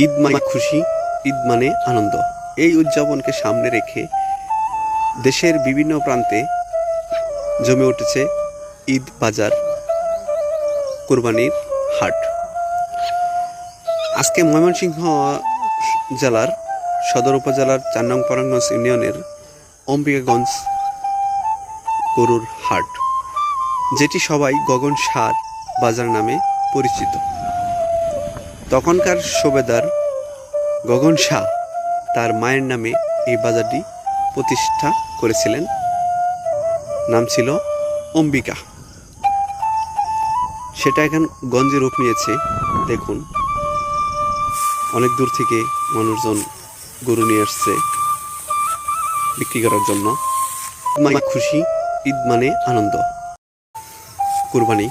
ঈদ মানে খুশি, ঈদ মানে আনন্দ। এই উদযাপনকে সামনে রেখে দেশের বিভিন্ন প্রান্তে জমে উঠেছে ঈদ বাজার, কোরবানির হাট। আজকে ময়মনসিংহ জেলার সদর উপজেলার চার নং পরাঙ্গঞ্জ ইউনিয়নের অম্বিকাগঞ্জ গরুর হাট, যেটি সবাই গগন সার বাজার নামে পরিচিত। তখনকার সুবেদার গগন শাহ তার মায়ের নামে এই বাজারটি প্রতিষ্ঠা করেছিলেন। নাম ছিল অম্বিকা। সেটা এখন গঞ্জে রূপ নিয়েছে। দেখুন। অনেক দূর থেকে মানুষজন গরু নিয়ে আসছে বিক্রি করার জন্য। মানে খুশি, ঈদ মানে আনন্দ। কুরবানি।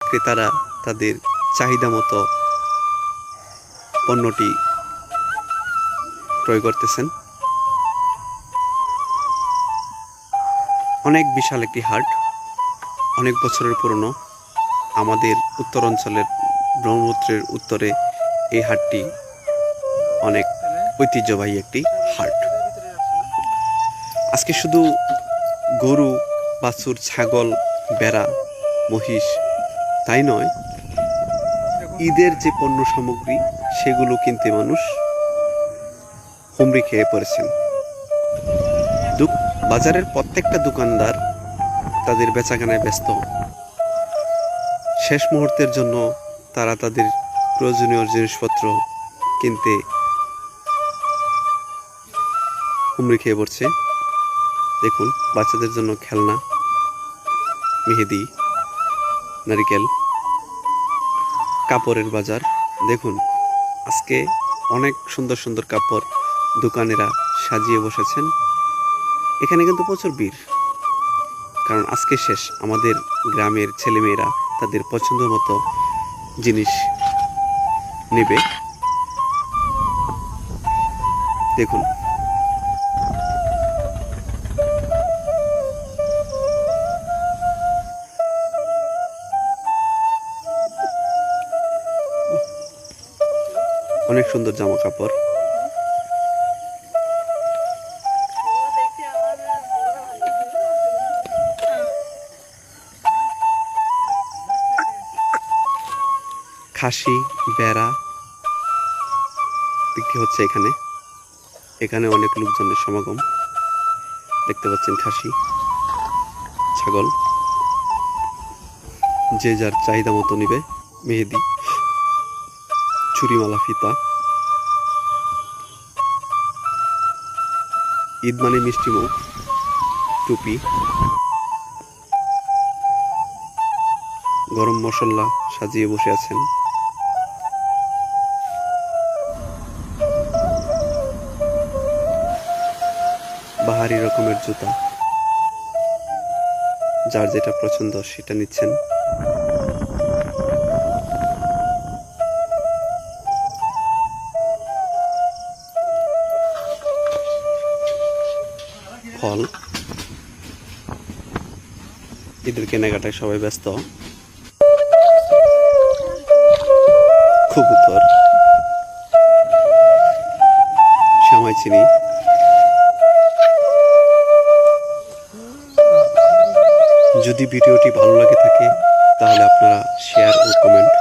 ক্রেতারা তাদের চাহিদা মতো পণ্যটি ক্রয় করতেছেন। অনেক বিশাল একটি হাট, অনেক বছরের পুরনো। আমাদের উত্তর অঞ্চলের ব্রহ্মপুত্রের উত্তরে এই হাটটি অনেক ঐতিহ্যবাহী একটি হাট। আজকে শুধু গরু, বাছুর, ছাগল বেড়া মহিষ তাই নয় ঈদের যে পণ্য সামগ্রী, সেগুলো কিনতে মানুষ হুমড়ি খেয়ে পড়েছেন। বাজারের প্রত্যেকটা দোকানদার তাদের বেচাকেনায় ব্যস্ত। শেষ মুহূর্তের জন্য তারা তাদের প্রয়োজনীয় জিনিসপত্র কিনতে হুমড়ি খেয়ে পড়ছে। দেখুন, বাচ্চাদের জন্য খেলনা, মেহেদি, নারিকেল। কাপড়ের বাজার। দেখুন, আজকে অনেক সুন্দর সুন্দর কাপড় দোকানেরা সাজিয়ে বসেছেন। এখানে কিন্তু প্রচুর ভিড়। কারণ আজকে শেষ, আমাদের গ্রামের ছেলেমেয়েরা তাদের পছন্দ মতো জিনিস নেবে। দেখুন অনেক সুন্দর জামা কাপড় খাসি, বেড়া বিক্রি হচ্ছে এখানে। এখানে অনেক লোকজনের সমাগম। দেখতে পাচ্ছেন খাসি, ছাগল। যে যার চাহিদা মতো নিবে, মেহেদি। চুরিমালা ফিতা। ঈদ মানে মিষ্টি মুখ, টুপি, গরম মশলা সাজিয়ে বসে আছেন। বাহারি রকমের জুতা, যার যেটা পছন্দ সেটা নিচ্ছেন। ফল। ঈদের কেনাকাটায় সবাই ব্যস্ত। কবুতর। শ্যামাই চিনি। যদি ভিডিওটি ভালো লাগে থাকে, তাহলে আপনারা শেয়ার ও কমেন্ট